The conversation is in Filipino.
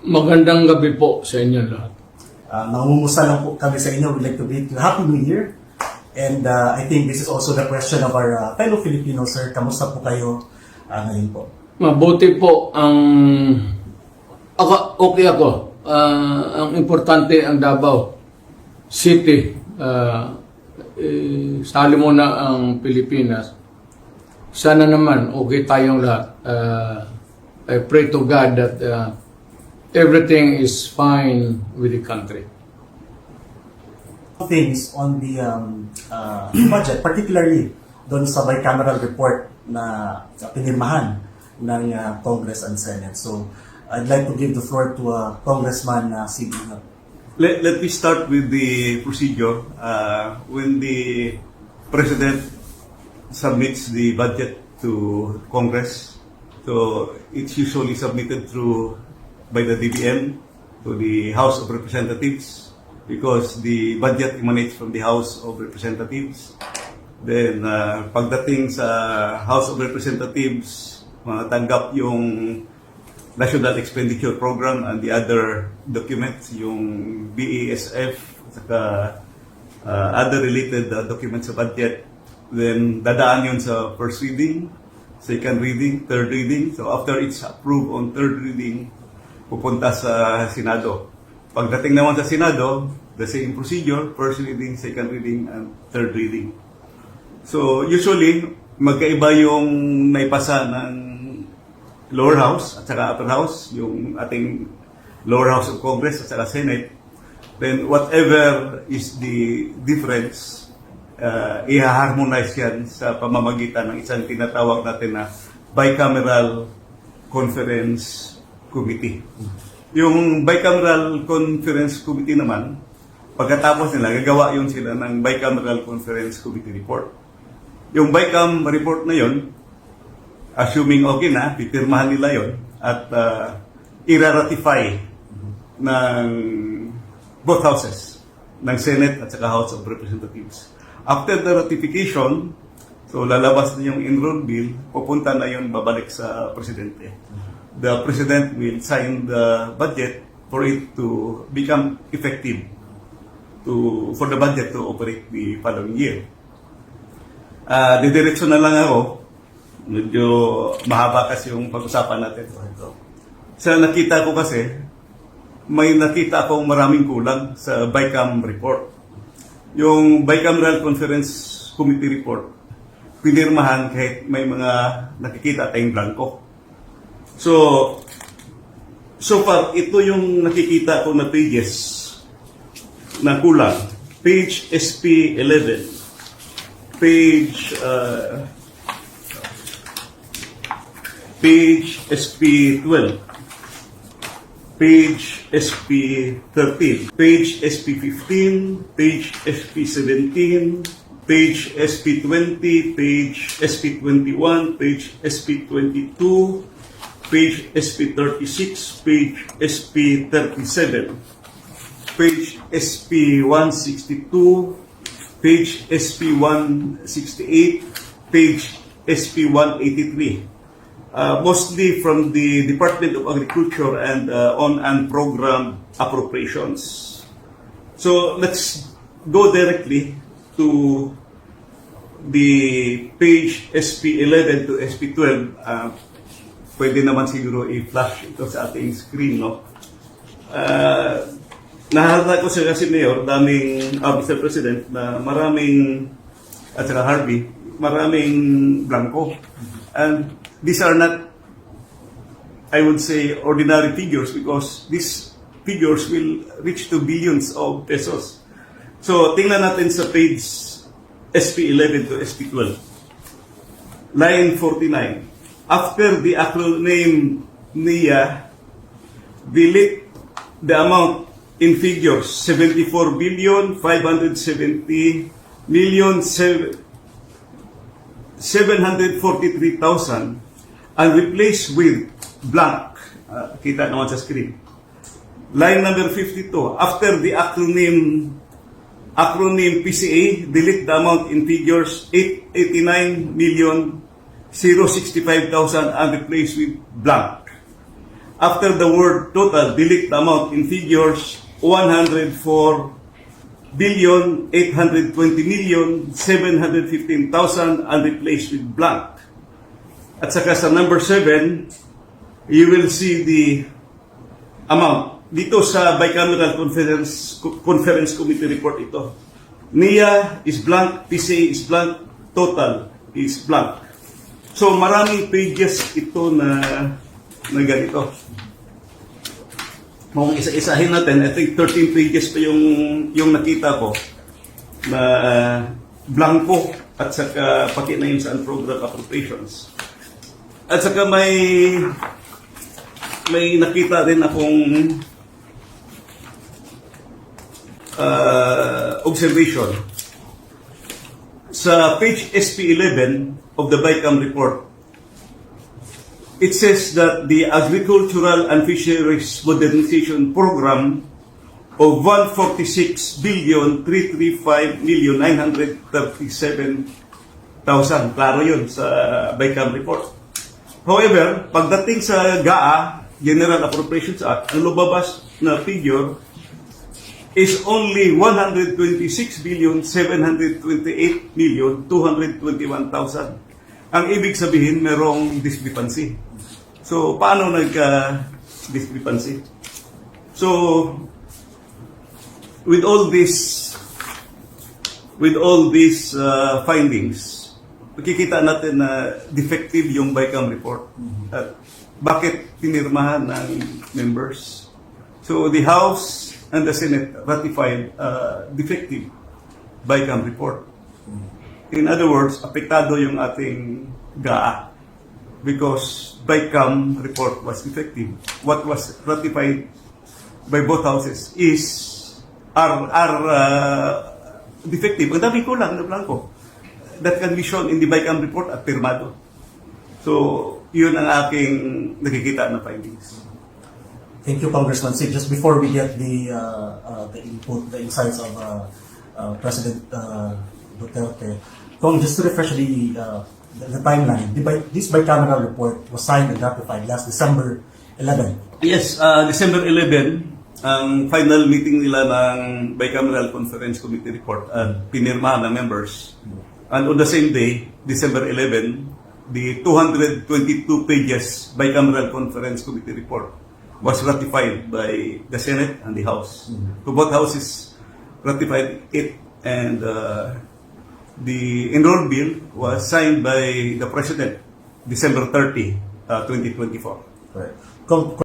Magandang gabi po sa inyo lahat. Uh, nangungumusta lang po kami sa inyo. We'd like to bid you Happy New Year. And uh, I think this is also the question of our uh, fellow Filipinos, sir. Kamusta po kayo uh, ngayon po? Mabuti po ang ako okay ako. Ah, ang importante ang Davao City. Ah, eh, sali mo na ang Pilipinas. Sana naman okay tayong lahat. Ah, I pray to God that ah, everything is fine with the country. Things on the um, uh, budget, particularly doon sa bicameral report na pinirmahan ng uh, Congress and Senate. So, I'd like to give the floor to uh, Congressman uh, C.B. Let, let me start with the procedure. Uh, when the President submits the budget to Congress, so it's usually submitted through by the DBM to the House of Representatives because the budget emanates from the House of Representatives. Then, uh, pagdating sa House of Representatives, matanggap yung National Expenditure Program and the other documents, yung BASF, saka uh, other related uh, documents sa budget. Then, dadaan yun sa first reading, second reading, third reading. So, after it's approved on third reading, pupunta sa Senado. Pagdating naman sa Senado, the same procedure, first reading, second reading, and third reading. So, usually, magkaiba yung naipasa ng lower house at saka upper house, yung ating lower house of Congress at saka Senate. Then, whatever is the difference, uh, i-harmonize yan sa pamamagitan ng isang tinatawag natin na bicameral conference committee. Yung bicameral conference committee naman, pagkatapos nila, gagawa yun sila ng bicameral conference committee report. Yung BICAM report na yon, assuming okay na, pipirmahan nila yon at uh, ira-ratify ng both houses, ng Senate at saka House of Representatives. After the ratification, so lalabas na yung enrolled bill, pupunta na yun babalik sa Presidente. The President will sign the budget for it to become effective to for the budget to operate the following year. Ah, didiretso na lang ako. Medyo mahaba kasi yung pag-usapan natin. Sa nakita ko kasi, may nakita akong maraming kulang sa BICAM report. Yung Bicameral Conference Committee report, pinirmahan kahit may mga nakikita tayong blanco. So, so far, ito yung nakikita ko na pages na kulang. Page SP 11 page uh, page SP 12 page SP 13 page SP 15 page SP 17 page SP 20 page SP 21 page SP 22 page SP 36 page SP 37 page SP 162 page SP 168, page SP 183. Uh, mostly from the Department of Agriculture and uh, on and program appropriations. So let's go directly to the page SP 11 to SP 12. Uh, pwede naman siguro i-flash ito sa ating screen, no? Uh, Nahalata ko sa kasi Mayor, daming, uh, Mr. President, na maraming, at saka Harvey, maraming blanco. And these are not, I would say, ordinary figures because these figures will reach to billions of pesos. So, tingnan natin sa page SP 11 to SP 12. Line 49. After the acronym NIA, delete the amount in figures 74 billion 570 million 743,000 and replace with blank. Uh, kita naman sa screen. Line number 52. After the acronym acronym PCA, delete the amount in figures 889 million 065,000 and replace with blank. after the word total, delete the amount in figures 104 billion 820 million 715,000 and replace with blank. At saka sa number 7, you will see the amount. Dito sa bicameral conference conference committee report ito. NIA is blank, PCA is blank, total is blank. So maraming pages ito na na ganito. Kung isa-isahin natin, I think 13 pages pa yung yung nakita ko na blanco at saka pati na yun sa unprogrammed appropriations. At saka may may nakita din akong uh, observation sa page SP11 of the BICAM report. It says that the Agricultural and Fisheries Modernization Program of 146 billion 335 million 937 thousand. Klaro yun sa BICAM report. However, pagdating sa GAA, General Appropriations Act, ang lumabas na figure is only 126 billion 728 million 221,000. Ang ibig sabihin, merong discrepancy. So, paano nagka-discrepancy? So, with all this with all these uh, findings, makikita natin na defective yung BICAM report. At bakit pinirmahan ng members? So the House and the Senate ratified uh, defective BICAM report. In other words, apektado yung ating GAA because BICAM report was defective. What was ratified by both houses is are are uh, defective. Ang dami kulang na blanco. That can be shown in the BICAM report at pirmado. So, yun ang aking nakikita na findings. Thank you, Congressman Sig. Just before we get the uh, uh, the input, the insights of uh, uh, President uh, Duterte, Kung just to refresh the, uh, the, the timeline, the, bi- this bicameral report was signed and ratified last December 11. Yes, uh, December 11, ang final meeting nila ng Bicameral Conference Committee report at pinirmahan ng members. And on the same day, December 11, the 222 pages Bicameral Conference Committee report was ratified by the Senate and the House. So both houses ratified it and uh, the enrolled bill was signed by the President December 30, uh, 2024. Correct. Kung,